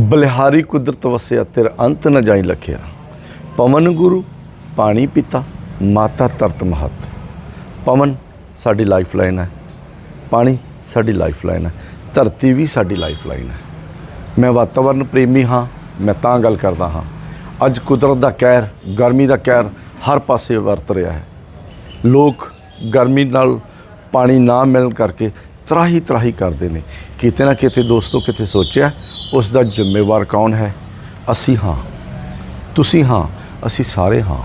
ਬਲਿਹਾਰੀ ਕੁਦਰਤ ਵਸਿਆ, ਤੇਰਾ ਅੰਤ ਨ ਜਾਈ ਲਖਿਆ। ਪਵਨ ਗੁਰੂ, ਪਾਣੀ ਪਿਤਾ, ਮਾਤਾ ਤਰਤ ਮਹਤ। ਪਵਨ ਸਾਡੀ ਲਾਈਫ ਲਾਈਨ ਹੈ, ਪਾਣੀ ਸਾਡੀ ਲਾਈਫ ਲਾਈਨ ਹੈ, ਧਰਤੀ ਵੀ ਸਾਡੀ ਲਾਈਫ ਲਾਈਨ ਹੈ। ਮੈਂ ਵਾਤਾਵਰਨ ਪ੍ਰੇਮੀ ਹਾਂ, ਮੈਂ ਤਾਂ ਗੱਲ ਕਰਦਾ ਹਾਂ। ਅੱਜ ਕੁਦਰਤ ਦਾ ਕਹਿਰ, ਗਰਮੀ ਦਾ ਕਹਿਰ ਹਰ ਪਾਸੇ ਵਰਤ ਰਿਹਾ ਹੈ। ਲੋਕ ਗਰਮੀ ਨਾਲ ਪਾਣੀ ਨਾ ਮਿਲਣ ਕਰਕੇ ਤਰਾਹੀ ਤਰਾਹੀ ਕਰਦੇ ਨੇ। ਕਿਤੇ ਨਾ ਕਿਤੇ ਦੋਸਤੋ ਕਿਤੇ ਸੋਚਿਆ ਉਸ ਦਾ ਜ਼ਿੰਮੇਵਾਰ ਕੌਣ ਹੈ? ਅਸੀਂ ਹਾਂ। ਤੁਸੀਂ ਹਾਂ ਅਸੀਂ ਸਾਰੇ ਹਾਂ।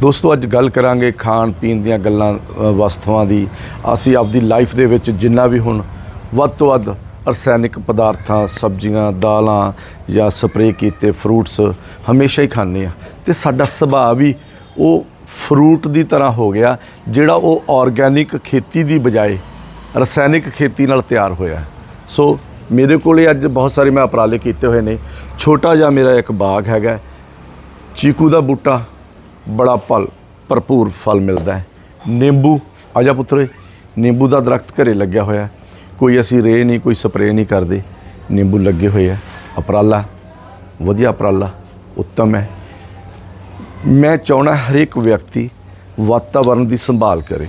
ਦੋਸਤੋ ਅੱਜ ਗੱਲ ਕਰਾਂਗੇ ਖਾਣ ਪੀਣ ਦੀਆਂ ਗੱਲਾਂ ਅ, ਵਸਤੂਆਂ ਦੀ। ਅਸੀਂ ਆਪਦੀ ਲਾਈਫ ਦੇ ਵਿੱਚ ਜਿੰਨਾ ਵੀ ਹੁਣ ਵੱਧ ਤੋਂ ਵੱਧ ਰਸਾਇਣਿਕ ਪਦਾਰਥਾਂ ਸਬਜ਼ੀਆਂ ਦਾਲਾਂ ਜਾਂ ਸਪਰੇਅ ਕੀਤੇ ਫਰੂਟਸ ਹਮੇਸ਼ਾ ਹੀ ਖਾਂਦੇ ਆ ਤੇ ਸਾਡਾ ਸੁਭਾਅ ਵੀ ਉਹ ਫਰੂਟ ਦੀ ਤਰ੍ਹਾਂ ਹੋ ਗਿਆ ਜਿਹੜਾ ਉਹ ਆਰਗੈਨਿਕ ਖੇਤੀ ਦੀ ਬਜਾਏ ਰਸਾਇਣਿਕ ਖੇਤੀ ਨਾਲ ਤਿਆਰ ਹੋਇਆ। ਸੋ ਮੇਰੇ ਕੋਲੇ ਅੱਜ ਬਹੁਤ ਸਾਰੇ ਮੈਂ ਉਪਰਾਲੇ ਕੀਤੇ ਹੋਏ ਨੇ। ਛੋਟਾ ਜਿਹਾ ਮੇਰਾ ਇੱਕ ਬਾਗ ਹੈਗਾ। ਚੀਕੂ ਦਾ ਬੂਟਾ, ਬੜਾ ਫਲ ਭਰਪੂਰ ਫਲ ਮਿਲਦਾ ਹੈ। ਨਿੰਬੂ ਆਜਾ ਪੁੱਤਰੇ, ਨਿੰਬੂ ਦਾ ਦਰਖਤ ਘਰੇ ਲੱਗਿਆ ਹੋਇਆ। ਕੋਈ ਅਸੀਂ ਰੇ ਨਹੀਂ, ਕੋਈ ਸਪਰੇਅ ਨਹੀਂ ਕਰਦੇ। ਨਿੰਬੂ ਲੱਗੇ ਹੋਏ ਆ। ਉਪਰਾਲਾ, ਵਧੀਆ ਉਪਰਾਲਾ, ਉੱਤਮ ਹੈ। ਮੈਂ ਚਾਹਣਾ ਹਰੇਕ ਵਿਅਕਤੀ ਵਾਤਾਵਰਣ ਦੀ ਸੰਭਾਲ ਕਰੇ।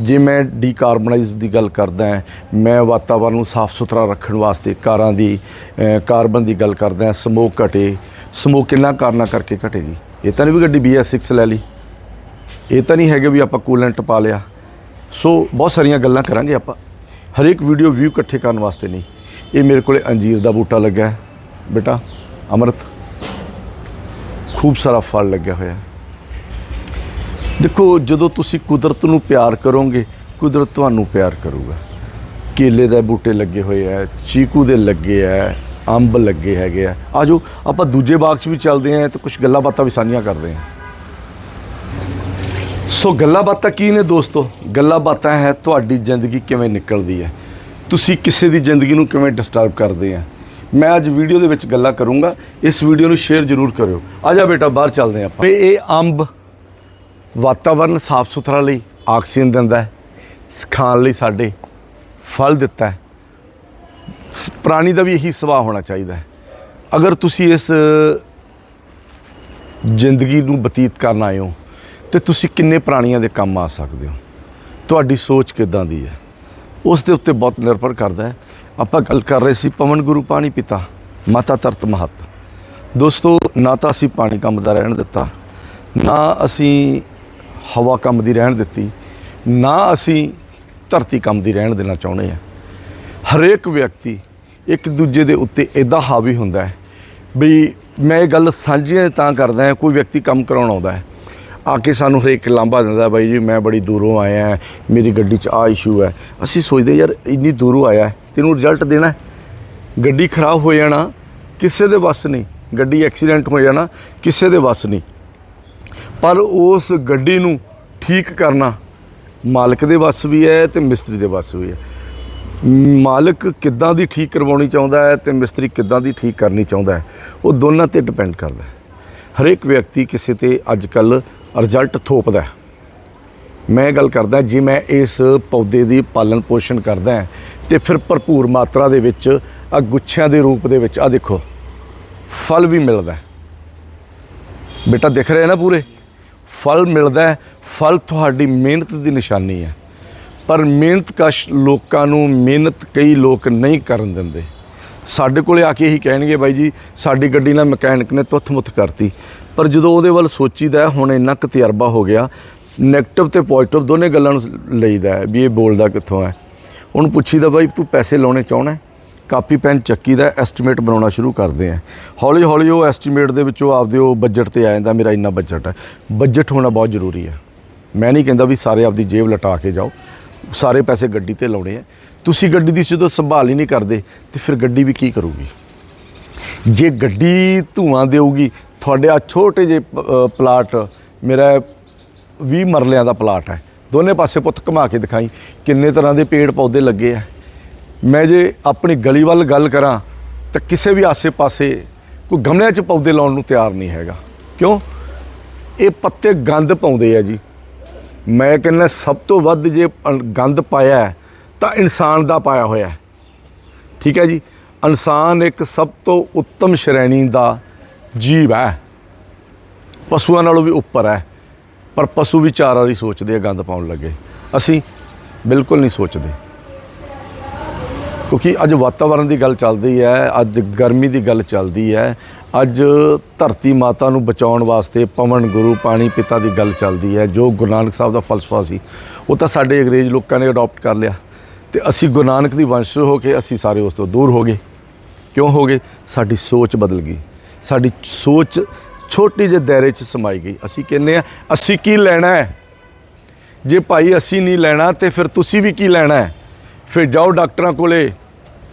ਜੇ ਮੈਂ ਡੀਕਾਰਬਨਾਈਜ਼ ਦੀ ਗੱਲ ਕਰਦਾ ਮੈਂ ਵਾਤਾਵਰਣ ਨੂੰ ਸਾਫ਼ ਸੁਥਰਾ ਰੱਖਣ ਵਾਸਤੇ ਕਾਰਾਂ ਦੀ ਕਾਰਬਨ ਦੀ ਗੱਲ ਕਰਦਾ ਸਮੋਕ ਘਟੇ, ਸਮੋਕ ਕਿੰਨਾ ਕਾਰਨਾਂ ਕਰਕੇ ਘਟੇਗੀ ਇਹ ਤਾਂ ਨਹੀਂ ਵੀ ਗੱਡੀ BS6 ਲੈ ਲਈ। ਇਹ ਤਾਂ ਨਹੀਂ ਹੈਗੇ ਵੀ ਆਪਾਂ ਕੂਲੈਂਟ ਪਾ ਲਿਆ। ਸੋ ਬਹੁਤ ਸਾਰੀਆਂ ਗੱਲਾਂ ਕਰਾਂਗੇ ਆਪਾਂ। ਹਰੇਕ ਵੀਡੀਓ ਵਿਊ ਇਕੱਠੇ ਕਰਨ ਵਾਸਤੇ ਨਹੀਂ। ਇਹ ਮੇਰੇ ਕੋਲੇ ਅੰਜੀਰ ਦਾ ਬੂਟਾ ਲੱਗਾ ਬੇਟਾ, ਅਮਰਤ। ਖੂਬ ਸਾਰਾ ਫਲ ਲੱਗਿਆ ਹੋਇਆ ਦੇਖੋ, ਜਦੋਂ ਤੁਸੀਂ ਕੁਦਰਤ ਨੂੰ ਪਿਆਰ ਕਰੋਗੇ, ਕੁਦਰਤ ਤੁਹਾਨੂੰ ਪਿਆਰ ਕਰੂਗਾ। ਕੇਲੇ ਦੇ ਬੂਟੇ ਲੱਗੇ ਹੋਏ ਆ ਚੀਕੂ ਦੇ ਲੱਗੇ ਆ ਅੰਬ ਲੱਗੇ ਹੈਗੇ ਆ ਆਜੋ, ਆਪਾਂ ਦੂਜੇ ਬਾਗ 'ਚ ਵੀ ਚੱਲਦੇ ਆਂ, ਤੇ ਕੁਝ ਗੱਲਾਂ ਬਾਤਾਂ ਵੀ ਸਾਂਝੀਆਂ ਕਰਦੇ ਆਂ। ਸੋ ਗੱਲਾਂ ਬਾਤਾਂ ਕੀ ਨੇ ਦੋਸਤੋ? ਗੱਲਾਂ ਬਾਤਾਂ ਹੈ, ਤੁਹਾਡੀ ਜ਼ਿੰਦਗੀ ਕਿਵੇਂ ਨਿਕਲਦੀ ਹੈ ਤੁਸੀਂ ਕਿਸੇ ਦੀ ਜ਼ਿੰਦਗੀ ਨੂੰ ਕਿਵੇਂ ਡਿਸਟਰਬ ਕਰਦੇ ਆ? ਮੈਂ ਅੱਜ ਵੀਡੀਓ ਦੇ ਵਿੱਚ ਗੱਲਾਂ ਕਰੂੰਗਾ। ਇਸ ਵੀਡੀਓ ਨੂੰ ਸ਼ੇਅਰ ਜ਼ਰੂਰ ਕਰਿਓ। ਆ ਜਾ ਬੇਟਾ, ਬਾਹਰ ਚੱਲਦੇ ਆਂ ਆਪਾਂ। ਇਹ ਅੰਬ ਵਾਤਾਵਰਨ ਸਾਫ਼ ਸੁਥਰਾ ਲਈ ਆਕਸੀਜਨ ਦਿੰਦਾ ਹੈ ਖਾਣ ਲਈ ਸਾਡੇ ਫਲ ਦਿੱਤਾ ਹੈ। ਪ੍ਰਾਣੀ ਦਾ ਵੀ ਇਹੀ ਸੁਭਾਅ ਹੋਣਾ ਚਾਹੀਦਾ ਹੈ। ਅਗਰ ਤੁਸੀਂ ਇਸ ਜ਼ਿੰਦਗੀ ਨੂੰ ਬਤੀਤ ਕਰਨ ਆਏ ਹੋ, ਤੇ ਤੁਸੀਂ ਕਿੰਨੇ ਪ੍ਰਾਣੀਆਂ ਦੇ ਕੰਮ ਆ ਸਕਦੇ ਹੋ? ਤੁਹਾਡੀ ਸੋਚ ਕਿੱਦਾਂ ਦੀ ਹੈ? ਉਸ ਦੇ ਉੱਤੇ ਬਹੁਤ ਨਿਰਭਰ ਕਰਦਾ ਹੈ। ਆਪਾਂ ਗੱਲ ਕਰ ਰਹੇ ਸੀ ਪਵਨ ਗੁਰੂ ਪਾਣੀ ਪਿਤਾ, ਮਾਤਾ ਤਰਤ ਮਹਤ। ਦੋਸਤੋ, ਨਾ ਤਾਂ ਅਸੀਂ ਪਾਣੀ ਕੰਮ ਦਾ ਰਹਿਣ ਦਿੱਤਾ, ਨਾ ਅਸੀਂ ਹਵਾ ਕੰਮ ਦੀ ਰਹਿਣ ਦਿੱਤੀ, ਨਾ ਅਸੀਂ ਧਰਤੀ ਕੰਮ ਦੀ ਰਹਿਣ ਦੇਣਾ ਚਾਹੁੰਦੇ ਹਾਂ। ਹਰੇਕ ਵਿਅਕਤੀ ਇੱਕ ਦੂਜੇ ਦੇ ਉੱਤੇ ਇਦਾਂ ਹਾਵੀ ਹੁੰਦਾ ਹੈ ਵੀ ਮੈਂ ਇਹ ਗੱਲ ਸਾਂਝੀਆਂ ਤਾਂ ਕਰਦਾ ਹਾਂ, ਕੋਈ ਵਿਅਕਤੀ ਕੰਮ ਕਰਾਉਣ ਆਉਂਦਾ ਹੈ। ਆ ਕੇ ਸਾਨੂੰ ਹਰੇਕ ਲਾਂਭਾ ਦਿੰਦਾ, ਬਾਈ ਜੀ, ਮੈਂ ਬੜੀ ਦੂਰੋਂ ਆਇਆ ਮੇਰੀ ਗੱਡੀ 'ਚ ਆ ਇਸ਼ੂ ਹੈ। ਅਸੀਂ ਸੋਚਦੇ ਯਾਰ, ਇੰਨੀ ਦੂਰੋਂ ਆਇਆ ਤੈਨੂੰ ਰਿਜ਼ਲਟ ਦੇਣਾ ਗੱਡੀ ਖਰਾਬ ਹੋ ਜਾਣਾ, ਕਿਸੇ ਦੇ ਵੱਸ ਨਹੀਂ। ਗੱਡੀ ਐਕਸੀਡੈਂਟ ਹੋ ਜਾਣਾ, ਕਿਸੇ ਦੇ ਵੱਸ ਨਹੀਂ। ਪਰ ਉਸ ਗੱਡੀ ਨੂੰ ਠੀਕ ਕਰਨਾ ਮਾਲਕ ਦੇ ਵੱਸ ਵੀ ਹੈ ਤੇ ਮਿਸਤਰੀ ਦੇ ਵੱਸ ਵੀ ਹੈ। ਮਾਲਕ ਕਿੱਦਾਂ ਦੀ ਠੀਕ ਕਰਵਾਉਣੀ ਚਾਹੁੰਦਾ ਹੈ ਤੇ ਮਿਸਤਰੀ ਕਿੱਦਾਂ ਦੀ ਠੀਕ ਕਰਨੀ ਚਾਹੁੰਦਾ ਹੈ, ਉਹ ਦੋਨਾਂ ਤੇ ਡਿਪੈਂਡ ਕਰਦਾ ਹੈ। ਹਰੇਕ ਵਿਅਕਤੀ ਕਿਸੇ ਤੇ ਅੱਜ ਕੱਲ ਰਿਜ਼ਲਟ ਥੋਪਦਾ ਹੈ। ਮੈਂ ਗੱਲ ਕਰਦਾ, ਜੇ ਮੈਂ ਇਸ ਪੌਦੇ ਦੀ ਪਾਲਣ ਪੋਸ਼ਣ ਕਰਦਾ ਹਾਂ, ਤੇ ਫਿਰ ਭਰਪੂਰ ਮਾਤਰਾ ਦੇ ਵਿੱਚ ਆ ਗੁੱਛਿਆਂ ਦੇ ਰੂਪ ਦੇ ਵਿੱਚ ਆ ਦੇਖੋ, ਫਲ ਵੀ ਮਿਲਦਾ ਬੇਟਾ, ਦਿਖ ਰਿਹਾ ਨਾ ਪੂਰੇ? ਫਲ ਮਿਲਦਾ ਹੈ, ਫਲ ਤੁਹਾਡੀ ਮਿਹਨਤ ਦੀ ਨਿਸ਼ਾਨੀ ਹੈ। ਪਰ ਮਿਹਨਤ ਕਸ਼ ਲੋਕਾਂ ਨੂੰ ਮਿਹਨਤ ਕਈ ਲੋਕ ਨਹੀਂ ਕਰਨ ਦਿੰਦੇ। ਸਾਡੇ ਕੋਲੇ ਆ ਕੇ ਇਹੀ ਕਹਿਣਗੇ, ਬਾਈ ਜੀ, ਸਾਡੀ ਗੱਡੀ ਨਾਲ ਮਕੈਨਿਕ ਨੇ ਤੁੱਥ-ਮੁੱਥ ਕਰਤੀ। ਪਰ ਜਦੋਂ ਉਹਦੇ ਵੱਲ ਸੋਚੀਦਾ ਹੁਣ ਇੰਨਾ ਕੁ ਤਜਰਬਾ ਹੋ ਗਿਆ 네ਗੇਟਿਵ ਤੇ ਪੋਜ਼ਿਟਿਵ ਦੋਨੇ ਗੱਲਾਂ ਨੂੰ ਲਈਦਾ ਵੀ ਇਹ ਬੋਲਦਾ ਕਿੱਥੋਂ ਹੈ। ਉਹਨੂੰ ਪੁੱਛੀਦਾ, ਬਾਈ, ਤੂੰ ਪੈਸੇ ਲਾਉਣੇ ਚਾਹਣਾ ਕਾਪੀ ਪੈਨ ਚੱਕੀ ਦਾ ਐਸਟੀਮੇਟ ਬਣਾਉਣਾ ਸ਼ੁਰੂ ਕਰਦੇ ਆ। ਹੌਲੀ ਹੌਲੀ ਉਹ ਐਸਟੀਮੇਟ ਦੇ ਵਿੱਚੋਂ ਆਪਦੇ ਉਹ ਬਜਟ ਤੇ ਆ ਜਾਂਦਾ, ਮੇਰਾ ਇੰਨਾ ਬਜਟ ਹੈ ਬਜਟ ਹੋਣਾ ਬਹੁਤ ਜ਼ਰੂਰੀ ਹੈ ਮੈਂ ਨਹੀਂ ਕਹਿੰਦਾ ਵੀ ਸਾਰੇ ਆਪਦੀ ਜੇਬ ਲਟਾ ਕੇ ਜਾਓ। ਸਾਰੇ ਪੈਸੇ ਗੱਡੀ ਤੇ ਲਾਉਣੇ ਆ। ਤੁਸੀਂ ਗੱਡੀ ਦੀ ਜਦੋਂ ਸੰਭਾਲ ਹੀ ਨਹੀਂ ਕਰਦੇ, ਤੇ ਫਿਰ ਗੱਡੀ ਵੀ ਕੀ ਕਰੂਗੀ? ਜੇ ਗੱਡੀ ਧੂਆਂ ਦੇਊਗੀ, ਤੁਹਾਡੇ ਆ ਛੋਟੇ ਜਿਹੇ ਪਲਾਟ, ਮੇਰਾ 20 ਮਰਲਿਆਂ ਦਾ ਪਲਾਟ ਹੈ। ਦੋਨੇ ਪਾਸੇ ਪੁੱਤ ਘੁਮਾ ਕੇ ਦਿਖਾਈ ਕਿੰਨੇ ਤਰ੍ਹਾਂ ਦੇ ਪੇੜ ਪੌਦੇ ਲੱਗੇ ਆ। ਮੈਂ ਜੇ ਆਪਣੀ ਗਲੀ ਵੱਲ ਗੱਲ ਕਰਾਂ, ਤਾਂ ਕਿਸੇ ਵੀ ਆਸੇ-ਪਾਸੇ ਕੋਈ ਗਮਲਿਆਂ 'ਚ ਪੌਦੇ ਲਾਉਣ ਨੂੰ ਤਿਆਰ ਨਹੀਂ ਹੈਗਾ। ਕਿਉਂ? ਇਹ ਪੱਤੇ ਗੰਦ ਪਾਉਂਦੇ ਆ ਜੀ। ਮੈਂ ਕਹਿੰਦਾ ਸਭ ਤੋਂ ਵੱਧ ਜੇ ਗੰਦ ਪਾਇਆ ਤਾਂ ਇਨਸਾਨ ਦਾ ਪਾਇਆ ਹੋਇਆ ਠੀਕ ਹੈ ਜੀ? ਇਨਸਾਨ ਇੱਕ ਸਭ ਤੋਂ ਉੱਤਮ ਸ਼੍ਰੇਣੀ ਦਾ ਜੀਵ ਹੈ। ਪਸ਼ੂਆਂ ਨਾਲੋਂ ਵੀ ਉੱਪਰ ਹੈ, ਪਰ ਪਸ਼ੂ ਵਿਚਾਰਾਂ ਦੀ ਸੋਚਦੇ ਆ ਗੰਦ ਪਾਉਣ ਲੱਗੇ। ਅਸੀਂ ਬਿਲਕੁਲ ਨਹੀਂ ਸੋਚਦੇ। ਕਿਉਂਕਿ ਅੱਜ ਵਾਤਾਵਰਣ ਦੀ ਗੱਲ ਚੱਲਦੀ ਹੈ, ਅੱਜ ਗਰਮੀ ਦੀ ਗੱਲ ਚੱਲਦੀ ਹੈ, ਅੱਜ ਧਰਤੀ ਮਾਤਾ ਨੂੰ ਬਚਾਉਣ ਵਾਸਤੇ ਪਵਨ, ਗੁਰੂ, ਪਾਣੀ ਪਿਤਾ ਦੀ ਗੱਲ ਚੱਲਦੀ ਹੈ, ਜੋ ਗੁਰੂ ਨਾਨਕ ਸਾਹਿਬ ਦਾ ਫਲਸਫਾ ਸੀ, ਉਹ ਤਾਂ ਸਾਡੇ ਅੰਗਰੇਜ਼ ਲੋਕਾਂ ਨੇ ਅਡਾਪਟ ਕਰ ਲਿਆ। ਤੇ ਅਸੀਂ ਗੁਰੂ ਨਾਨਕ ਦੀ ਵੰਸ਼ ਹੋ ਕੇ ਅਸੀਂ ਸਾਰੇ ਉਸ ਤੋਂ ਦੂਰ ਹੋ ਗਏ। ਕਿਉਂ ਹੋ ਗਏ? ਸਾਡੀ ਸੋਚ ਬਦਲ ਗਈ। ਸਾਡੀ ਸੋਚ ਛੋਟੀ ਜਿਹੇ ਦਾਇਰੇ 'ਚ ਸਮਾਈ ਗਈ। ਅਸੀਂ ਕਹਿੰਦੇ ਆ ਅਸੀਂ ਕੀ ਲੈਣਾ ਹੈ? ਜੇ ਭਾਈ ਅਸੀਂ ਨਹੀਂ ਲੈਣਾ, ਤੇ ਫਿਰ ਤੁਸੀਂ ਵੀ ਕੀ ਲੈਣਾ ਹੈ? ਫਿਰ ਜਾਓ ਡਾਕਟਰਾਂ ਕੋਲੇ।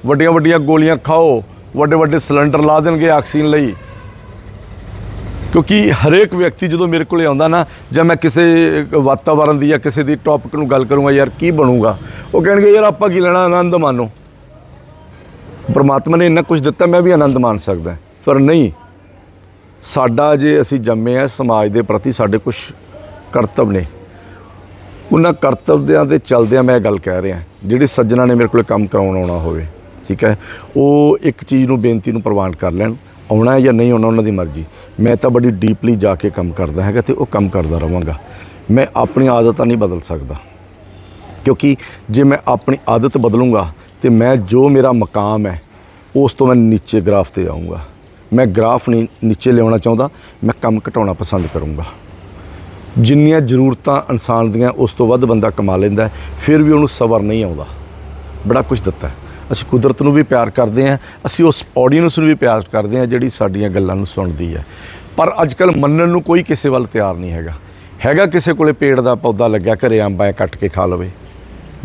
ਵੱਡੀਆਂ ਵੱਡੀਆਂ ਗੋਲੀਆਂ ਖਾਓ, ਵੱਡੇ ਵੱਡੇ ਸਿਲੰਡਰ ਲਾ ਦੇਣਗੇ ਆਕਸੀਜਨ ਲਈ। ਕਿਉਂਕਿ ਹਰੇਕ ਵਿਅਕਤੀ ਜਦੋਂ ਮੇਰੇ ਕੋਲੇ ਆਉਂਦਾ ਨਾ, ਜਾਂ ਮੈਂ ਕਿਸੇ ਵਾਤਾਵਰਣ ਦੀ ਜਾਂ ਕਿਸੇ ਦੀ ਟੌਪਿਕ ਨੂੰ ਗੱਲ ਕਰੂੰਗਾ, ਯਾਰ ਕੀ ਬਣੂਗਾ? ਉਹ ਕਹਿਣਗੇ, ਯਾਰ ਆਪਾਂ ਕੀ ਲੈਣਾ? ਆਨੰਦ ਮਾਣੋ। ਪਰਮਾਤਮਾ ਨੇ ਇੰਨਾ ਕੁਝ ਦਿੱਤਾ, ਮੈਂ ਵੀ ਆਨੰਦ ਮਾਣ ਸਕਦਾ। ਪਰ ਨਹੀਂ, ਸਾਡਾ ਜੇ ਅਸੀਂ ਜੰਮੇ ਆ, ਸਮਾਜ ਦੇ ਪ੍ਰਤੀ ਸਾਡੇ ਕੁਝ ਕਰਤੱਵ ਨੇ। ਉਹਨਾਂ ਕਰਤੱਵਿਆਂ ਦੇ ਚਲਦਿਆਂ ਮੈਂ ਇਹ ਗੱਲ ਕਹਿ ਰਿਹਾ, ਜਿਹੜੇ ਸੱਜਣਾ ਨੇ ਮੇਰੇ ਕੋਲ ਕੰਮ ਕਰਾਉਣ ਆਉਣਾ ਹੋਵੇ, ਠੀਕ ਹੈ? ਉਹ ਇੱਕ ਚੀਜ਼ ਨੂੰ ਬੇਨਤੀ ਨੂੰ ਪ੍ਰਵਾਨ ਕਰ ਲੈਣ, ਆਉਣਾ ਹੈ ਜਾਂ ਨਹੀਂ ਆਉਣਾ ਉਹਨਾਂ ਦੀ ਮਰਜ਼ੀ। ਮੈਂ ਤਾਂ ਬੜੀ ਡੀਪਲੀ ਜਾ ਕੇ ਕੰਮ ਕਰਦਾ ਹੈਗਾ ਤੇ ਉਹ ਕੰਮ ਕਰਦਾ ਰਵਾਂਗਾ। ਮੈਂ ਆਪਣੀ ਆਦਤਾਂ ਨਹੀਂ ਬਦਲ ਸਕਦਾ। ਕਿਉਂਕਿ ਜੇ ਮੈਂ ਆਪਣੀ ਆਦਤ ਬਦਲੂੰਗਾ ਤੇ ਮੈਂ ਜੋ ਮੇਰਾ ਮਕਾਮ ਹੈ, ਉਸ ਤੋਂ ਮੈਂ ਨੀਚੇ ਗ੍ਰਾਫ ਤੇ ਆਉਂਗਾ ਮੈਂ ਗ੍ਰਾਫ ਨਹੀਂ ਨੀਚੇ ਲਿਆਉਣਾ ਚਾਹੁੰਦਾ, ਮੈਂ ਕੰਮ ਘਟਾਉਣਾ ਪਸੰਦ ਕਰੂੰਗਾ। ਜਿੰਨੀਆਂ ਜ਼ਰੂਰਤਾਂ ਇਨਸਾਨ ਦੀਆਂ, ਉਸ ਤੋਂ ਵੱਧ ਬੰਦਾ ਕਮਾ ਲੈਂਦਾ ਫਿਰ ਵੀ ਉਹਨੂੰ ਸਬਰ ਨਹੀਂ ਆਉਂਦਾ। ਬੜਾ ਕੁਝ ਦਿੱਤਾ ਅਸੀਂ ਕੁਦਰਤ ਨੂੰ ਵੀ ਪਿਆਰ ਕਰਦੇ ਹਾਂ, ਅਸੀਂ ਉਸ ਆਡੀਅנס ਨੂੰ ਵੀ ਪਿਆਰ ਕਰਦੇ ਹਾਂ, ਜਿਹੜੀ ਸਾਡੀਆਂ ਗੱਲਾਂ ਨੂੰ ਸੁਣਦੀ ਹੈ। ਪਰ ਅੱਜ ਕੱਲ ਮੰਨਣ ਨੂੰ ਕੋਈ ਕਿਸੇ ਵੱਲ ਤਿਆਰ ਨਹੀਂ ਹੈਗਾ। ਹੈਗਾ ਕਿਸੇ ਕੋਲੇ ਪੇੜ ਦਾ ਪੌਦਾ ਲੱਗਿਆ, ਘਰੇ ਅੰਬਾਂ ਕੱਟ ਕੇ ਖਾ ਲਵੇ।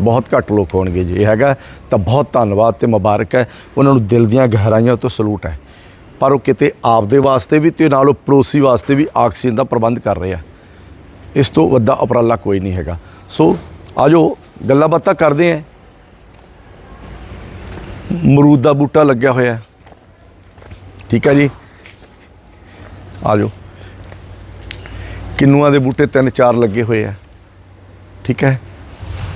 ਬਹੁਤ ਘੱਟ ਲੋਕ ਹੋਣਗੇ ਜੇ। ਹੈਗਾ, ਤਾਂ ਬਹੁਤ ਧੰਨਵਾਦ ਤੇ ਮੁਬਾਰਕ ਹੈ। ਉਹਨਾਂ ਨੂੰ ਦਿਲ ਦੀਆਂ ਗਹਿਰਾਈਆਂ ਤੋਂ ਸਲੂਟ ਹੈ। ਪਰ ਉਹ ਕਿਤੇ ਆਪਦੇ ਵਾਸਤੇ ਵੀ ਤੇ ਨਾਲ ਉਹ ਪੜੋਸੀ ਵਾਸਤੇ ਵੀ ਆਕਸੀਜਨ ਦਾ ਪ੍ਰਬੰਧ ਕਰ ਰਹੇ ਆ। ਇਸ ਤੋਂ ਵੱਡਾ ਉਪਰਾਲਾ ਕੋਈ ਨਹੀਂ ਹੈਗਾ। ਸੋ ਆਜੋ, ਗੱਲਾਂ ਬਾਤਾਂ ਕਰਦੇ ਆਂ। ਮਰੂਦ ਦਾ ਬੂਟਾ ਲੱਗਿਆ ਹੋਇਆ। ਹੈ। ਠੀਕ ਹੈ ਜੀ। ਆਜੋ। ਕਿੰਨੂਆਂ ਦੇ ਬੂਟੇ ਤਿੰਨ ਚਾਰ ਲੱਗੇ ਹੋਏ ਆ। ਠੀਕ ਹੈ।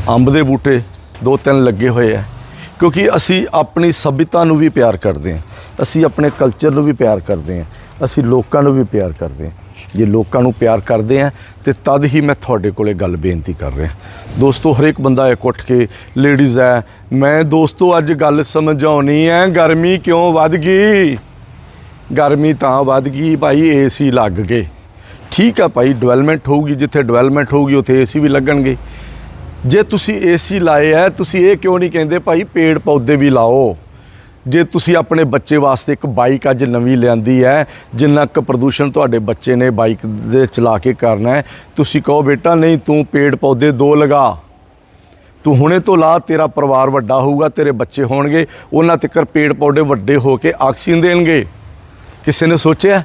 ਅੰਬ ਦੇ ਬੂਟੇ ਦੋ ਤਿੰਨ ਲੱਗੇ ਹੋਏ ਆ। ਕਿਉਂਕਿ ਅਸੀਂ ਆਪਣੀ ਸਭਿਅਤਾ ਨੂੰ ਵੀ ਪਿਆਰ ਕਰਦੇ ਹਾਂ ਅਸੀਂ ਆਪਣੇ ਕਲਚਰ ਨੂੰ ਵੀ ਪਿਆਰ ਕਰਦੇ ਹਾਂ ਅਸੀਂ ਲੋਕਾਂ ਨੂੰ ਵੀ ਪਿਆਰ ਕਰਦੇ ਹਾਂ ਜੇ ਲੋਕਾਂ ਨੂੰ ਪਿਆਰ ਕਰਦੇ ਆ, ਤੇ ਤਦ ਹੀ ਮੈਂ ਤੁਹਾਡੇ ਕੋਲੇ ਗੱਲ ਬੇਨਤੀ ਕਰ ਰਿਹਾ। ਦੋਸਤੋ, ਹਰੇਕ ਬੰਦਾ ਇੱਕ ਉੱਠ ਕੇ ਲੇਡੀਜ਼ ਹੈ। ਮੈਂ ਦੋਸਤੋ, ਅੱਜ ਗੱਲ ਸਮਝਾਉਣੀ ਹੈ, ਗਰਮੀ ਕਿਉਂ ਵੱਧ ਗਈ? ਗਰਮੀ ਤਾਂ ਵੱਧ ਗਈ ਭਾਈ ਏਸੀ ਲੱਗ ਗਏ। ਠੀਕ ਆ ਭਾਈ ਡਿਵੈਲਪਮੈਂਟ ਹੋਊਗੀ, ਜਿੱਥੇ ਡਿਵੈਲਪਮੈਂਟ ਹੋਊਗੀ, ਉੱਥੇ ਏਸੀ ਵੀ ਲੱਗਣਗੇ। ਜੇ ਤੁਸੀਂ ਏਸੀ ਲਾਏ ਆ, ਤੁਸੀਂ ਇਹ ਕਿਉਂ ਨਹੀਂ ਕਹਿੰਦੇ ਭਾਈ ਪੇੜ ਪੌਦੇ ਵੀ ਲਾਓ। ਜੇ ਤੁਸੀਂ ਆਪਣੇ ਬੱਚੇ ਵਾਸਤੇ ਇੱਕ ਬਾਈਕ ਅੱਜ ਨਵੀਂ ਲਿਆਂਦੀ ਹੈ, ਜਿੰਨਾ ਕੁ ਪ੍ਰਦੂਸ਼ਣ ਤੁਹਾਡੇ ਬੱਚੇ ਨੇ ਬਾਈਕ ਦੇ ਚਲਾ ਕੇ ਕਰਨਾ ਹੈ, ਤੁਸੀਂ ਕਹੋ ਬੇਟਾ, ਨਹੀਂ ਤੂੰ ਪੇੜ ਪੌਦੇ ਦੋ ਲਗਾ। ਤੂੰ ਹੁਣੇ ਤੋਂ ਲਾ, ਤੇਰਾ ਪਰਿਵਾਰ ਵੱਡਾ ਹੋਊਗਾ, ਤੇਰੇ ਬੱਚੇ ਹੋਣਗੇ, ਉਹਨਾਂ ਤੱਕਰ ਪੇੜ ਪੌਦੇ ਵੱਡੇ ਹੋ ਕੇ ਆਕਸੀਜਨ ਦੇਣਗੇ। ਕਿਸੇ ਨੇ ਸੋਚਿਆ?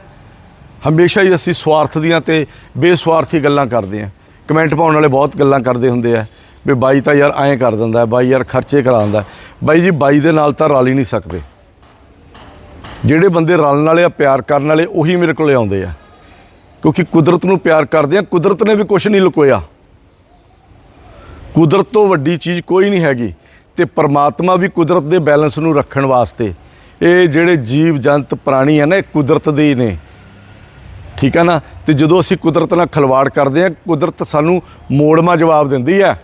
ਹਮੇਸ਼ਾ ਹੀ ਅਸੀਂ ਸਵਾਰਥ ਦੀਆਂ ਤੇ ਬੇਸਵਾਰਥੀ ਗੱਲਾਂ ਕਰਦੇ ਹਾਂ। ਕਮੈਂਟ ਪਾਉਣ ਵਾਲੇ ਬਹੁਤ ਗੱਲਾਂ ਕਰਦੇ ਹੁੰਦੇ ਆ। ਵੀ ਬਾਈ ਤਾਂ ਯਾਰ ਐਂ ਕਰ ਦਿੰਦਾ ਬਾਈ ਯਾਰ ਖਰਚੇ ਕਰਾ ਦਿੰਦਾ ਬਾਈ ਜੀ, ਬਾਈ ਦੇ ਨਾਲ ਤਾਂ ਰਲ ਹੀ ਨਹੀਂ ਸਕਦੇ। ਜਿਹੜੇ ਬੰਦੇ ਰਲਣ ਵਾਲੇ ਆ, ਪਿਆਰ ਕਰਨ ਵਾਲੇ, ਉਹੀ ਮੇਰੇ ਕੋਲੇ ਆਉਂਦੇ ਆ। ਕਿਉਂਕਿ ਕੁਦਰਤ ਨੂੰ ਪਿਆਰ ਕਰਦੇ ਆ, ਕੁਦਰਤ ਨੇ ਵੀ ਕੁਝ ਨਹੀਂ ਲੁਕੋਇਆ। ਕੁਦਰਤ ਤੋਂ ਵੱਡੀ ਚੀਜ਼ ਕੋਈ ਨਹੀਂ ਹੈਗੀ ਤੇ ਪਰਮਾਤਮਾ ਵੀ ਕੁਦਰਤ ਦੇ ਬੈਲੈਂਸ ਨੂੰ ਰੱਖਣ ਵਾਸਤੇ ਇਹ ਜਿਹੜੇ ਜੀਵ, ਜੰਤ, ਪ੍ਰਾਣੀ ਆ ਨਾ, ਇਹ ਕੁਦਰਤ ਦੇ ਹੀ ਨੇ। ਠੀਕ ਆ ਨਾ? ਤੇ ਜਦੋਂ ਅਸੀਂ ਕੁਦਰਤ ਨਾਲ ਖਲਵਾੜ ਕਰਦੇ ਆ, ਕੁਦਰਤ ਸਾਨੂੰ ਮੋੜਮਾ ਜਵਾਬ ਦਿੰਦੀ ਹੈ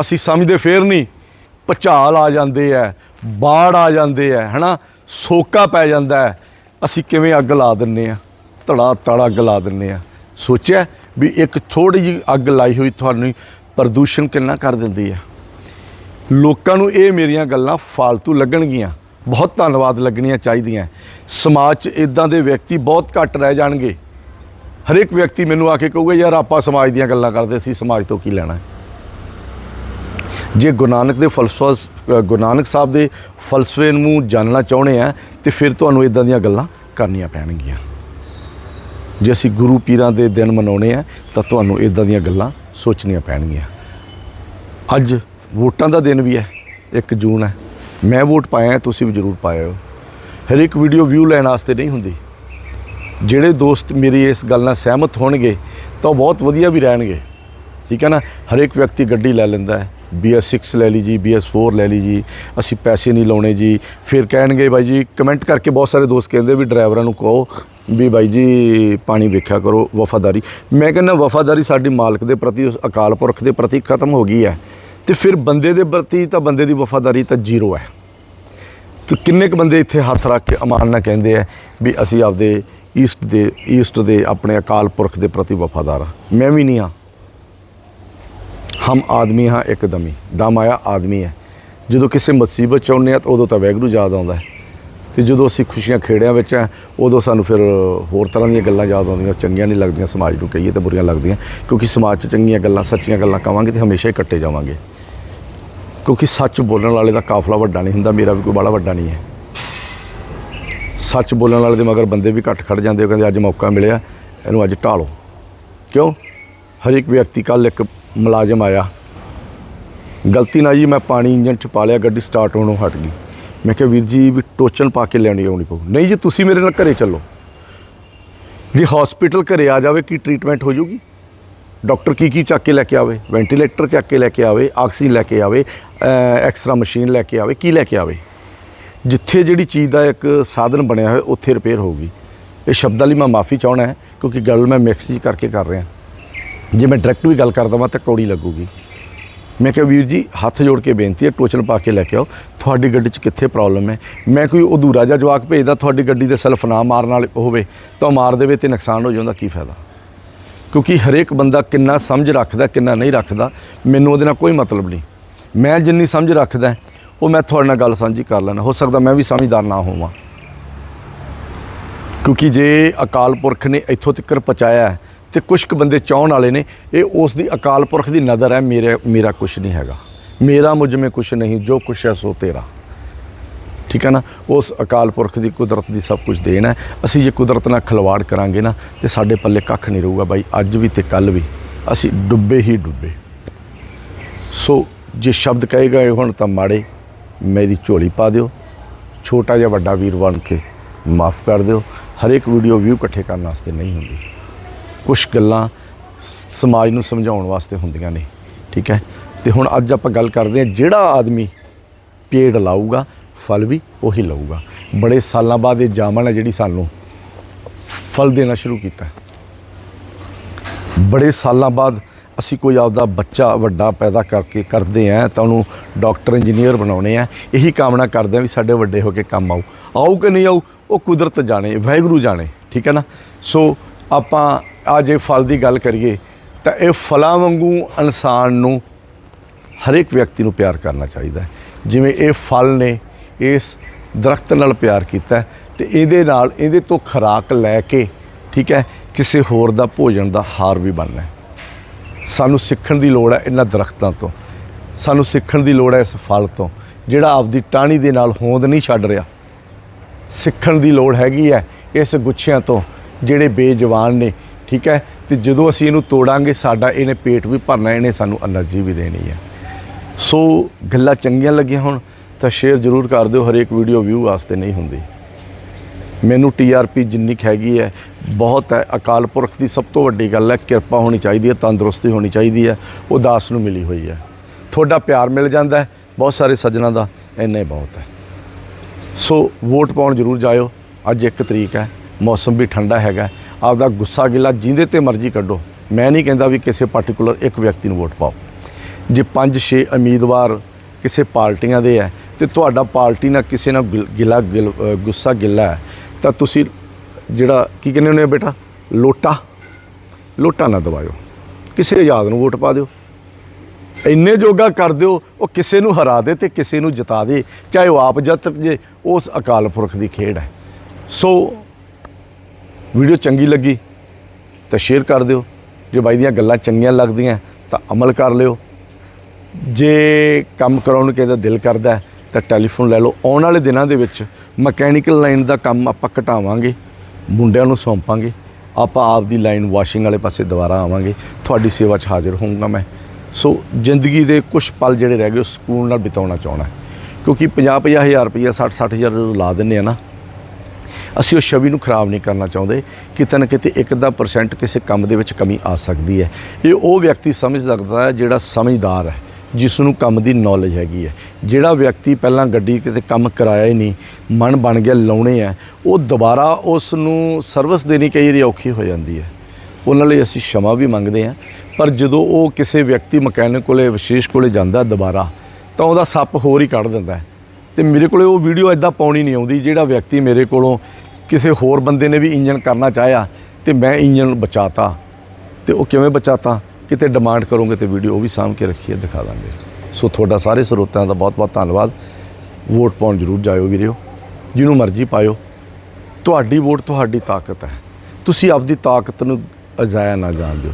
ਅਸੀਂ ਸਮਝਦੇ ਫੇਰ ਨਹੀਂ, ਭਚਾਲ ਆ ਜਾਂਦੇ ਆ ਬਾੜ ਆ ਜਾਂਦੇ ਆ ਹਨਾ? ਸੋਕਾ ਪੈ ਜਾਂਦਾ ਅਸੀਂ ਕਿਵੇਂ ਅੱਗ ਲਾ ਦਿੰਨੇ ਆ? ਧੜਾ ਤੜਾ ਅੱਗ ਲਾ ਦਿੰਨੇ ਆ। ਸੋਚਿਆ ਵੀ ਇੱਕ ਥੋੜੀ ਜਿਹੀ ਅੱਗ ਲਾਈ ਹੋਈ ਤੁਹਾਨੂੰ ਪ੍ਰਦੂਸ਼ਣ ਕਿੰਨਾ ਕਰ ਦਿੰਦੀ ਆ ਲੋਕਾਂ ਨੂੰ ਇਹ ਮੇਰੀਆਂ ਗੱਲਾਂ ਫालतू ਲੱਗਣਗੀਆਂ। ਬਹੁਤ ਧੰਨਵਾਦ ਲੱਗਣੀਆਂ ਚਾਹੀਦੀਆਂ। ਸਮਾਜ 'ਚ ਇਦਾਂ ਦੇ ਵਿਅਕਤੀ ਬਹੁਤ ਘੱਟ ਰਹਿ ਜਾਣਗੇ। ਹਰੇਕ ਵਿਅਕਤੀ ਮੈਨੂੰ ਆ ਕੇ ਕਹੂਗਾ, ਯਾਰ, ਆਪਾਂ ਸਮਾਜ ਦੀਆਂ ਗੱਲਾਂ ਕਰਦੇ ਸੀ, ਸਮਾਜ ਤੋਂ ਕੀ ਲੈਣਾ? ਜੇ ਗੁਰੂ ਨਾਨਕ ਦੇ ਫਲਸਫਾ ਗੁਰੂ ਨਾਨਕ ਸਾਹਿਬ ਦੇ ਫਲਸਫੇ ਨੂੰ ਜਾਣਨਾ ਚਾਹੁੰਦੇ ਆ, ਤੇ ਫਿਰ ਤੁਹਾਨੂੰ ਇਦਾਂ ਦੀਆਂ ਗੱਲਾਂ ਕਰਨੀਆਂ ਪੈਣਗੀਆਂ। ਜੇ ਅਸੀਂ ਗੁਰੂ ਪੀਰਾਂ ਦੇ ਦਿਨ ਮਨਾਉਣੇ ਆ, ਤਾਂ ਤੁਹਾਨੂੰ ਇਦਾਂ ਦੀਆਂ ਗੱਲਾਂ ਸੋਚਣੀਆਂ ਪੈਣਗੀਆਂ। ਅੱਜ ਵੋਟਾਂ ਦਾ ਦਿਨ ਵੀ ਹੈ 1 ਜੂਨ ਹੈ। ਮੈਂ ਵੋਟ ਪਾਇਆ ਤੁਸੀਂ ਵੀ ਜ਼ਰੂਰ ਪਾਇਓ ਹਰ ਇੱਕ ਵੀਡੀਓ ਵਿਊ ਲੈਣ ਵਾਸਤੇ ਨਹੀਂ ਹੁੰਦੀ। ਜਿਹੜੇ ਦੋਸਤ ਮੇਰੀ ਇਸ ਗੱਲ ਨਾਲ ਸਹਿਮਤ ਹੋਣਗੇ, ਤਾਂ ਉਹ ਬਹੁਤ ਵਧੀਆ ਵੀ ਰਹਿਣਗੇ। ਠੀਕ ਹੈ ਨਾ? ਹਰ ਇੱਕ ਵਿਅਕਤੀ ਗੱਡੀ ਲੈ ਲੈਂਦਾ ਹੈ। BS6 ਲੈ ਲਈ ਜੀ BS4 ਲੈ ਲਈ ਜੀ, ਅਸੀਂ ਪੈਸੇ ਨਹੀਂ ਲਾਉਣੇ ਜੀ। ਫਿਰ ਕਹਿਣਗੇ ਬਾਈ ਜੀ, ਕਮੈਂਟ ਕਰਕੇ ਬਹੁਤ ਸਾਰੇ ਦੋਸਤ ਕਹਿੰਦੇ ਵੀ ਡਰਾਈਵਰਾਂ ਨੂੰ ਕਹੋ ਵੀ ਬਾਈ ਜੀ, ਪਾਣੀ ਵੇਖਿਆ ਕਰੋ, ਵਫਾਦਾਰੀ। ਮੈਂ ਕਹਿੰਦਾ ਵਫਾਦਾਰੀ ਸਾਡੀ ਮਾਲਕ ਦੇ ਪ੍ਰਤੀ, ਉਸ ਅਕਾਲ ਪੁਰਖ ਦੇ ਪ੍ਰਤੀ ਖਤਮ ਹੋ ਗਈ ਹੈ। ਤੇ ਫਿਰ ਬੰਦੇ ਦੇ ਪ੍ਰਤੀ ਤਾਂ ਬੰਦੇ ਦੀ ਵਫਾਦਾਰੀ ਤਾਂ ਜ਼ੀਰੋ ਹੈ। ਤੇ ਕਿੰਨੇ ਕੁ ਬੰਦੇ ਇੱਥੇ ਹੱਥ ਰੱਖ ਕੇ ਅਮਾਨ ਨਾਲ ਕਹਿੰਦੇ ਆ ਵੀ ਅਸੀਂ ਆਪਦੇ ਈਸਟ ਦੇ ਈਸਟ ਦੇ ਆਪਣੇ ਅਕਾਲ ਪੁਰਖ ਦੇ ਪ੍ਰਤੀ ਵਫਾਦਾਰ ਆ ਮੈਂ ਵੀ ਨਹੀਂ ਹਾਂ। ਹਮ ਆਦਮੀ ਹਾਂ ਇੱਕਦਮੀ ਦਮ ਆਇਆ ਆਦਮੀ ਹੈ। ਜਦੋਂ ਕਿਸੇ ਮੁਸੀਬਤ ਚ ਆਉਂਦੇ ਆ ਤਾਂ ਉਦੋਂ ਤਾਂ ਵੈਗਰੂ ਯਾਦ ਆਉਂਦਾ ਹੈ। ਤੇ ਜਦੋਂ ਅਸੀਂ ਖੁਸ਼ੀਆਂ ਖੇੜਿਆਂ ਵਿੱਚ ਆ ਉਦੋਂ ਸਾਨੂੰ ਫਿਰ ਹੋਰ ਤਰ੍ਹਾਂ ਦੀਆਂ ਗੱਲਾਂ ਯਾਦ ਆਉਂਦੀਆਂ, ਚੰਗੀਆਂ ਨਹੀਂ ਲੱਗਦੀਆਂ, ਸਮਾਜ ਨੂੰ ਕਹੀਏ ਤਾਂ ਬੁਰੀਆਂ ਲੱਗਦੀਆਂ। ਕਿਉਂਕਿ ਸਮਾਜ 'ਚ ਚੰਗੀਆਂ ਗੱਲਾਂ, ਸੱਚੀਆਂ ਗੱਲਾਂ ਕਵਾਂਗੇ ਤੇ ਹਮੇਸ਼ਾ ਹੀ ਇਕੱਠੇ ਜਾਵਾਂਗੇ। ਕਿਉਂਕਿ ਸੱਚ ਬੋਲਣ ਵਾਲੇ ਦਾ ਕਾਫਲਾ ਵੱਡਾ ਨਹੀਂ ਹੁੰਦਾ, ਮੇਰਾ ਵੀ ਕੋਈ ਬੜਾ ਵੱਡਾ ਨਹੀਂ ਹੈ। ਸੱਚ ਬੋਲਣ ਵਾਲੇ ਦੇ ਮਗਰ ਬੰਦੇ ਵੀ ਘੱਟ ਖੜ ਜਾਂਦੇ ਉਹ ਕਹਿੰਦੇ ਅੱਜ ਮੌਕਾ ਮਿਲਿਆ, ਇਹਨੂੰ ਅੱਜ ਢਾਲੋ। ਕਿਉਂ? ਹਰ ਇੱਕ ਵਿਅਕਤੀ ਕੱਲ ਇੱਕ ਮੁਲਾਜ਼ਮ ਆਇਆ। ਗਲਤੀ ਨਾਲ ਜੀ ਮੈਂ ਪਾਣੀ ਇੰਜਨ ਚ ਪਾ ਲਿਆ, ਗੱਡੀ ਸਟਾਰਟ ਹੋਣੋਂ ਹਟ ਗਈ। ਮੈਂ ਕਿਹਾ, ਵੀਰ ਜੀ, ਵੀ ਟੋਚਨ ਪਾ ਕੇ ਲੈਣੀ ਆਉਣੀ ਪਊ ਨਹੀਂ ਜੀ, ਤੁਸੀਂ ਮੇਰੇ ਨਾਲ ਘਰੇ ਚੱਲੋ। ਜੀ ਹਸਪੀਟਲ ਘਰੇ ਆ ਜਾਵੇ, ਕੀ ਟ੍ਰੀਟਮੈਂਟ ਹੋ ਜੂਗੀ? ਡਾਕਟਰ ਕੀ ਕੀ ਚੱਕ ਕੇ ਲੈ ਕੇ ਆਵੇ? ਵੈਂਟੀਲੇਟਰ ਚੱਕ ਕੇ ਲੈ ਕੇ ਆਵੇ, ਆਕਸੀਜਨ ਲੈ ਕੇ ਆਵੇ ਐਕਸਰਾ ਮਸ਼ੀਨ ਲੈ ਕੇ ਆਵੇ, ਕੀ ਲੈ ਕੇ ਆਵੇ? ਜਿੱਥੇ ਜਿਹੜੀ ਚੀਜ਼ ਦਾ ਇੱਕ ਸਾਧਨ ਬਣਿਆ ਹੋਇਆ, ਉੱਥੇ ਰਿਪੇਅਰ ਹੋਊਗੀ। ਇਹ ਸ਼ਬਦਾਂ ਲਈ ਮੈਂ ਮਾਫੀ ਚਾਹਣਾ ਹੈ, ਕਿਉਂਕਿ ਗੱਲ ਮੈਂ ਮਿਕਸ ਜੀ ਕਰਕੇ ਕਰ ਰਿਹਾ। ਜੇ ਮੈਂ ਡਾਇਰੈਕਟ ਵੀ ਗੱਲ ਕਰ ਦਵਾਂ ਤਾਂ ਕੌੜੀ ਲੱਗੂਗੀ। ਮੈਂ ਕਿਹਾ, ਵੀਰ ਜੀ, ਹੱਥ ਜੋੜ ਕੇ ਬੇਨਤੀ ਹੈ, ਟੋਚਨ ਪਾ ਕੇ ਲੈ ਕੇ ਆਓ। ਤੁਹਾਡੀ ਗੱਡੀ 'ਚ ਕਿੱਥੇ ਪ੍ਰੋਬਲਮ ਹੈ? ਮੈਂ ਕੋਈ ਅਧੂਰਾ ਜਿਹਾ ਜਵਾਕ ਭੇਜਦਾ, ਤੁਹਾਡੀ ਗੱਡੀ ਦੇ ਸੈਲਫ ਨਾ ਮਾਰਨ ਵਾਲੇ ਹੋਵੇ, ਤਾਂ ਉਹ ਮਾਰ ਦੇਵੇ ਤੇ ਨੁਕਸਾਨ ਹੋ ਜਾਂਦਾ, ਕੀ ਫਾਇਦਾ? ਕਿਉਂਕਿ ਹਰੇਕ ਬੰਦਾ ਕਿੰਨਾ ਸਮਝ ਰੱਖਦਾ, ਕਿੰਨਾ ਨਹੀਂ ਰੱਖਦਾ, ਮੈਨੂੰ ਉਹਦੇ ਨਾਲ ਕੋਈ ਮਤਲਬ ਨਹੀਂ। ਮੈਂ ਜਿੰਨੀ ਸਮਝ ਰੱਖਦਾ, ਉਹ ਮੈਂ ਤੁਹਾਡੇ ਨਾਲ ਗੱਲ ਸਾਂਝੀ ਕਰ ਲੈਣਾ ਹੋ ਸਕਦਾ ਮੈਂ ਵੀ ਸਮਝਦਾਰ ਨਾ ਹੋਵਾਂ। ਕਿਉਂਕਿ ਜੇ ਅਕਾਲ ਪੁਰਖ ਨੇ ਇੱਥੋਂ ਤੱਕ ਪਹੁੰਚਾਇਆ ਤੇ ਕੁਝ ਕੁ ਬੰਦੇ ਚਾਹਣ ਵਾਲੇ ਨੇ, ਇਹ ਉਸ ਦੀ ਅਕਾਲ ਪੁਰਖ ਦੀ ਨਜ਼ਰ ਹੈ, ਮੇਰੇ, ਮੇਰਾ ਕੁਝ ਨਹੀਂ ਹੈਗਾ। ਮੇਰਾ ਮੁਝ ਮੇ ਕੁਝ ਨਹੀਂ, ਜੋ ਕੁਛ ਹੈ ਸੋ ਤੇਰਾ। ਠੀਕ ਹੈ ਨਾ? ਉਸ ਅਕਾਲ ਪੁਰਖ ਦੀ ਕੁਦਰਤ ਦੀ ਸਭ ਕੁਝ ਦੇਣ ਹੈ। ਅਸੀਂ ਜੇ ਕੁਦਰਤ ਨਾਲ ਖਿਲਵਾੜ ਕਰਾਂਗੇ ਨਾ, ਤੇ ਸਾਡੇ ਪੱਲੇ ਕੱਖ ਨਹੀਂ ਰਹੂਗਾ ਬਾਈ, ਅੱਜ ਵੀ ਤੇ ਕੱਲ ਵੀ। ਅਸੀਂ ਡੁੱਬੇ ਹੀ ਡੁੱਬੇ। ਸੋ ਜੇ ਸ਼ਬਦ ਕਹੇ ਗਏ ਹੁਣ ਤਾਂ ਮਾੜੇ, ਮੇਰੀ ਝੋਲੀ ਪਾ ਦਿਓ। ਛੋਟਾ ਜਿਹਾ ਵੱਡਾ ਵੀਰ ਬਣ ਕੇ ਮਾਫ ਕਰ ਦਿਓ। ਹਰੇਕ ਵੀਡੀਓ ਵਿਊ ਇਕੱਠੇ ਕਰਨ ਵਾਸਤੇ ਨਹੀਂ ਹੁੰਦੀ। ਕੁਝ ਗੱਲਾਂ ਸ- ਸਮਾਜ ਨੂੰ ਸਮਝਾਉਣ ਵਾਸਤੇ ਹੁੰਦੀਆਂ ਨੇ, ਠੀਕ ਹੈ? ਤੇ ਹੁਣ ਅੱਜ ਆਪਾਂ ਗੱਲ ਕਰਦੇ ਹਾਂ ਜਿਹੜਾ ਆਦਮੀ ਪੇੜ ਲਾਊਗਾ, ਫਲ ਵੀ ਉਹੀ ਲਊਗਾ। ਬੜੇ ਸਾਲਾਂ ਬਾਅਦ ਇਹ ਜਾਮਣ ਹੈ ਜਿਹੜੀ ਸਾਨੂੰ ਫਲ ਦੇਣਾ ਸ਼ੁਰੂ ਕੀਤਾ। ਬੜੇ ਸਾਲਾਂ ਬਾਅਦ ਅਸੀਂ ਕੋਈ ਆਪਦਾ ਬੱਚਾ ਵੱਡਾ ਪੈਦਾ ਕਰਕੇ ਕਰਦੇ ਆ ਤਾਂ ਉਹਨੂੰ ਡਾਕਟਰ, ਇੰਜੀਨੀਅਰ ਬਣਾਉਣੇ ਆ। ਇਹੀ ਕਾਮਨਾ ਕਰਦੇ ਆ ਵੀ ਸਾਡੇ ਵੱਡੇ ਹੋ ਕੇ ਕੰਮ ਆਉ ਆਊ ਕਿ ਨਹੀਂ ਆਊ, ਉਹ ਕੁਦਰਤ ਜਾਣੇ, ਵਾਹਿਗੁਰੂ ਜਾਣੇ, ਠੀਕ ਹੈ ਨਾ? ਸੋ ਆਪਾਂ ਆ ਜੇ ਫਲ ਦੀ ਗੱਲ ਕਰੀਏ ਤਾਂ ਇਹ ਫਲਾਂ ਵਾਂਗੂ ਇਨਸਾਨ ਨੂੰ ਹਰੇਕ ਵਿਅਕਤੀ ਨੂੰ ਪਿਆਰ ਕਰਨਾ ਚਾਹੀਦਾ ਹੈ। ਜਿਵੇਂ ਇਹ ਫਲ ਨੇ ਇਸ ਦਰਖਤ ਨਾਲ ਪਿਆਰ ਕੀਤਾ ਹੈ ਤੇ ਇਹਦੇ ਨਾਲ ਇਹਦੇ ਤੋਂ ਖੁਰਾਕ ਲੈ ਕੇ, ਠੀਕ ਹੈ, ਕਿਸੇ ਹੋਰ ਦਾ ਭੋਜਨ ਦਾ ਹਾਰ ਵੀ ਬਣਨਾ ਸਾਨੂੰ ਸਿੱਖਣ ਦੀ ਲੋੜ ਹੈ ਇਹਨਾਂ ਦਰਖਤਾਂ ਤੋਂ। ਸਾਨੂੰ ਸਿੱਖਣ ਦੀ ਲੋੜ ਹੈ ਇਸ ਫਲ ਤੋਂ। ਜਿਹੜਾ ਆਪਦੀ ਟਾਹਣੀ ਦੇ ਨਾਲ ਹੋਂਦ ਨਹੀਂ ਛੱਡ ਰਿਹਾ। ਸਿੱਖਣ ਦੀ ਲੋੜ ਹੈਗੀ ਹੈ ਇਸ ਗੁੱਛਿਆਂ ਤੋਂ ਜਿਹੜੇ ਬੇਜਵਾਨ ਨੇ ਠੀਕ ਹੈ? ਤੇ ਜਦੋਂ ਅਸੀਂ ਇਹਨੂੰ ਤੋੜਾਂਗੇ, ਸਾਡਾ ਇਹਨੇ ਪੇਟ ਵੀ ਭਰਨਾ, ਇਹਨੇ ਸਾਨੂੰ એનર્ਜੀ ਵੀ ਦੇਣੀ ਹੈ। ਸੋ ਗੱਲਾਂ ਚੰਗੀਆਂ ਲੱਗੀਆਂ ਹੁਣ, ਤਾਂ ਸ਼ੇਅਰ ਜ਼ਰੂਰ ਕਰ ਦਿਓ, ਹਰੇਕ ਵੀਡੀਓ ਵਿਊ ਵਾਸਤੇ ਨਹੀਂ ਹੁੰਦੀ। ਮੈਨੂੰ ਟੀਆਰਪੀ ਜਿੰਨੀ ਹੈਗੀ ਹੈ, ਬਹੁਤ ਹੈ। ਅਕਾਲ ਪੁਰਖ ਦੀ ਸਭ ਤੋਂ ਵੱਡੀ ਗੱਲ ਹੈ, ਕਿਰਪਾ ਹੋਣੀ ਚਾਹੀਦੀ ਹੈ, ਤੰਦਰੁਸਤੀ ਹੋਣੀ ਚਾਹੀਦੀ ਹੈ, ਉਹ ਦਾਸ ਨੂੰ ਮਿਲੀ ਹੋਈ ਹੈ। ਤੁਹਾਡਾ ਪਿਆਰ ਮਿਲ ਜਾਂਦਾ ਬਹੁਤ ਸਾਰੇ ਸੱਜਣਾ ਦਾ ਇੰਨੇ ਬਹੁਤ ਹੈ। ਸੋ ਵੋਟ ਪਾਉਣ ਜ਼ਰੂਰ ਜਾਇਓ। ਅੱਜ ਇੱਕ ਤਰੀਕ ਹੈ, ਮੌਸਮ ਵੀ ਠੰਡਾ ਹੈਗਾ। ਆਪਦਾ ਗੁੱਸਾ ਗਿਲਾ ਜਿੰਦੇ ਤੇ ਮਰਜ਼ੀ ਕੱਢੋ। ਮੈਂ ਨਹੀਂ ਕਹਿੰਦਾ ਵੀ ਕਿਸੇ ਪਾਰਟਿਕੂਲਰ ਇੱਕ ਵਿਅਕਤੀ ਨੂੰ ਵੋਟ ਪਾਓ। ਜੇ 5-6 ਉਮੀਦਵਾਰ ਕਿਸੇ ਪਾਰਟੀਆਂ ਦੇ ਹੈ ਤੇ ਤੁਹਾਡਾ ਪਾਰਟੀ ਨਾਲ ਕਿਸੇ ਨਾਲ ਗਿਲ- ਗਿਲਾ ਗਿਲ ਗੁੱਸਾ ਗਿਲਾ ਹੈ ਤਾਂ ਤੁਸੀਂ ਜਿਹੜਾ ਕੀ ਕਹਿੰਦੇ ਹੁੰਦੇ ਆ ਬੇਟਾ? ਲੋਟਾ। ਲੋਟਾ ਨਾ ਦਵਾਇਓ ਕਿਸੇ ਆਜ਼ਾਦ ਨੂੰ ਵੋਟ ਪਾ ਦਿਓ। ਇੰਨੇ ਜੋਗਾ ਕਰ ਦਿਓ, ਉਹ ਕਿਸੇ ਨੂੰ ਹਰਾ ਦੇ ਤੇ ਕਿਸੇ ਨੂੰ ਜਿਤਾ ਦੇ, ਚਾਹੇ ਉਹ ਆਪ ਜਿੱਤ ਜੇ, ਉਸ ਅਕਾਲ ਪੁਰਖ ਦੀ ਖੇਡ ਹੈ ਸੋ ਵੀਡੀਓ ਚੰਗੀ ਲੱਗੀ ਤਾਂ ਸ਼ੇਅਰ ਕਰ ਦਿਓ। ਜੇ ਬਾਈ ਦੀਆਂ ਗੱਲਾਂ ਚੰਗੀਆਂ ਲੱਗਦੀਆਂ ਤਾਂ ਅਮਲ ਕਰ ਲਿਓ। ਜੇ ਕੰਮ ਕਰਾਉਣ ਨੂੰ ਕਿਸੇ ਦਾ ਦਿਲ ਕਰਦਾ ਤਾਂ ਟੈਲੀਫੋਨ ਲੈ ਲਓ। ਆਉਣ ਵਾਲੇ ਦਿਨਾਂ ਦੇ ਵਿੱਚ ਮਕੈਨੀਕਲ ਲਾਈਨ ਦਾ ਕੰਮ ਆਪਾਂ ਘਟਾਵਾਂਗੇ, ਮੁੰਡਿਆਂ ਨੂੰ ਸੌਂਪਾਂਗੇ। ਆਪਾਂ ਆਪ ਦੀ ਲਾਈਨ ਵਾਸ਼ਿੰਗ ਵਾਲੇ ਪਾਸੇ ਦੁਬਾਰਾ ਆਵਾਂਗੇ। ਤੁਹਾਡੀ ਸੇਵਾ 'ਚ ਹਾਜ਼ਰ ਹੋਊਂਗਾ ਮੈਂ। ਸੋ ਜ਼ਿੰਦਗੀ ਦੇ ਕੁਝ ਪਲ ਜਿਹੜੇ ਰਹਿ ਗਏ ਉਹ ਸਕੂਨ ਨਾਲ ਬਿਤਾਉਣਾ ਚਾਹਣਾ ਕਿਉਂਕਿ 50 ਹਜ਼ਾਰ ਰੁਪਈਆ 60 60 ਹਜ਼ਾਰ ਲਾ ਦਿੰਨੇ ਆ ਨਾ। ਅਸੀਂ ਉਸ ਛਵੀ ਨੂੰ ਖਰਾਬ ਨਹੀਂ ਕਰਨਾ ਚਾਹੁੰਦੇ ਕਿਤੇ ਨਾ ਕਿਤੇ ਇੱਕ ਅੱਧਾ ਪਰਸੈਂਟ ਕਿਸੇ ਕੰਮ ਦੇ ਵਿੱਚ ਕਮੀ ਆ ਸਕਦੀ ਹੈ। ਇਹ ਉਹ ਵਿਅਕਤੀ ਸਮਝ ਸਕਦਾ ਹੈ ਜਿਹੜਾ ਸਮਝਦਾਰ ਹੈ ਜਿਸ ਨੂੰ ਕੰਮ ਦੀ ਨੌਲੇਜ ਹੈਗੀ ਹੈ। ਜਿਹੜਾ ਵਿਅਕਤੀ ਪਹਿਲਾਂ ਗੱਡੀ ਕਿਤੇ ਕੰਮ ਕਰਾਇਆ ਹੀ ਨਹੀਂ, ਮਨ ਬਣ ਗਿਆ ਲਾਉਣੇ ਆ, ਉਹ ਦੁਬਾਰਾ ਉਸ ਨੂੰ ਸਰਵਿਸ ਦੇਣੀ ਕਈ ਵਾਰੀ ਔਖੀ ਹੋ ਜਾਂਦੀ ਹੈ। ਉਹਨਾਂ ਲਈ ਅਸੀਂ ਸ਼ਮਾ ਵੀ ਮੰਗਦੇ ਆ ਪਰ ਜਦੋਂ ਉਹ ਕਿਸੇ ਵਿਅਕਤੀ ਮਕੈਨਿਕ ਕੋਲੇ, ਵਿਸ਼ੇਸ਼ ਕੋਲੇ ਜਾਂਦਾ ਦੁਬਾਰਾ, ਤਾਂ ਉਹਦਾ ਸੱਪ ਹੋਰ ਹੀ ਕੱਢ ਦਿੰਦਾ ਤੇ ਮੇਰੇ ਕੋਲੇ ਉਹ ਵੀਡੀਓ ਐਦਾਂ ਪਾਉਣੀ ਨਹੀਂ ਆਉਂਦੀ, ਜਿਹੜਾ ਵਿਅਕਤੀ ਮੇਰੇ ਕੋਲੋਂ ਕਿਸੇ ਹੋਰ ਬੰਦੇ ਨੇ ਵੀ ਇੰਜਨ ਕਰਨਾ ਚਾਹਿਆ ਤੇ ਮੈਂ ਇੰਜਨ ਬਚਾਤਾ। ਤੇ ਉਹ ਕਿਵੇਂ ਬਚਾਤਾ? ਕਿਤੇ ਡਿਮਾਂਡ ਕਰੋਗੇ ਤੇ ਵੀਡੀਓ ਉਹ ਵੀ ਸਾਂਭ ਕੇ ਰੱਖੀਏ, ਦਿਖਾ ਦਾਂਗੇ। ਸੋ ਤੁਹਾਡਾ ਸਾਰੇ ਸਰੋਤਿਆਂ ਦਾ ਬਹੁਤ ਬਹੁਤ ਧੰਨਵਾਦ। ਵੋਟ ਪਾਉਣ ਜ਼ਰੂਰ ਜਾਇਓ ਵੀਰਿਓ। ਜਿਹਨੂੰ ਮਰਜ਼ੀ ਪਾਇਓ। ਤੁਹਾਡੀ ਵੋਟ ਤੁਹਾਡੀ ਤਾਕਤ ਹੈ। ਤੁਸੀਂ ਆਪਦੀ ਤਾਕਤ ਨੂੰ ਅਜਾਇਆ ਨਾ ਜਾਣ ਦਿਓ।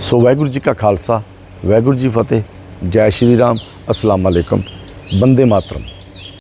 ਸੋ ਵਾਹਿਗੁਰੂ ਜੀ ਕਾ ਖਾਲਸਾ, ਵਾਹਿਗੁਰੂ ਜੀ ਫਤਿਹ। ਜੈ ਸ਼੍ਰੀ ਰਾਮ। ਅਸਲਾਮ ਅਲੈਕਮ। ਬੰਦੇ ਮਾਤਰਮ।